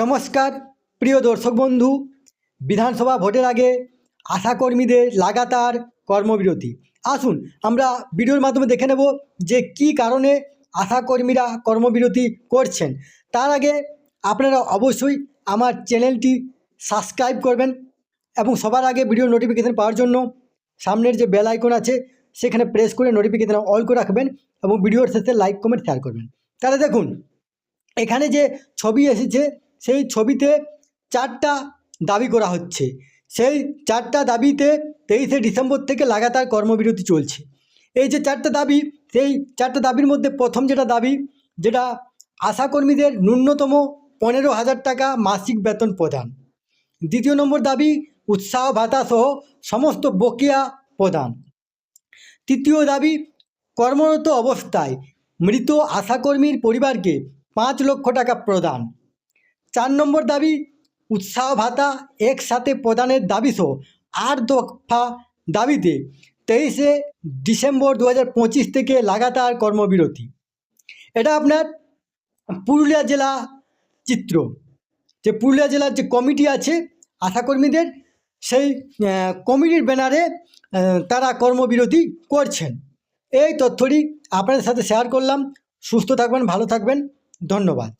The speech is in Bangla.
নমস্কার, প্রিয় দর্শক বন্ধু, বিধানসভা ভোটের আগে আশাকর্মীদের লাগাতার কর্মবিরতি। আসুন, আমরা ভিডিওর মাধ্যমে দেখে নেব যে কি কারণে আশাকর্মীরা কর্মবিরতি করছেন। তার আগে আপনারা অবশ্যই আমার চ্যানেলটি সাবস্ক্রাইব করবেন এবং সবার আগে ভিডিও নোটিফিকেশান পাওয়ার জন্য সামনের যে বেল আইকন আছে, সেখানে প্রেস করে নোটিফিকেশান অল করে রাখবেন এবং ভিডিওর শেষে লাইক, কমেন্ট শেয়ার করবেন। তাহলে দেখুন, এখানে যে ছবি এসেছে সেই ছবিতে চারটা দাবি করা হচ্ছে। সেই চারটা দাবিতে তেইশে ডিসেম্বর থেকে লাগাতার কর্মবিরতি চলছে। এই যে চারটা দাবি, সেই চারটা দাবির মধ্যে প্রথম যেটা দাবি, যেটা আশাকর্মীদের ন্যূনতম পনেরো হাজার টাকা মাসিক বেতন প্রদান। দ্বিতীয় নম্বর দাবি, উৎসাহ ভাতা সহ সমস্ত বকেয়া প্রদান। তৃতীয় দাবি, কর্মরত অবস্থায় মৃত আশাকর্মীর পরিবারকে পাঁচ লক্ষ টাকা প্রদান। চার নম্বর দাবি, উৎসাহ ভাতা একসাথে প্রদানের দাবিসহ আট দফা দাবিতে তেইশে ডিসেম্বর দু থেকে লাগাতার কর্মবিরতি। এটা আপনার পুরুলিয়া জেলা চিত্র। যে পুরুলিয়া জেলার যে কমিটি আছে আশাকর্মীদের, সেই কমিটির ব্যানারে তারা কর্মবিরতি করছেন। এই তথ্যটি আপনাদের সাথে শেয়ার করলাম। সুস্থ থাকবেন, ভালো থাকবেন। ধন্যবাদ।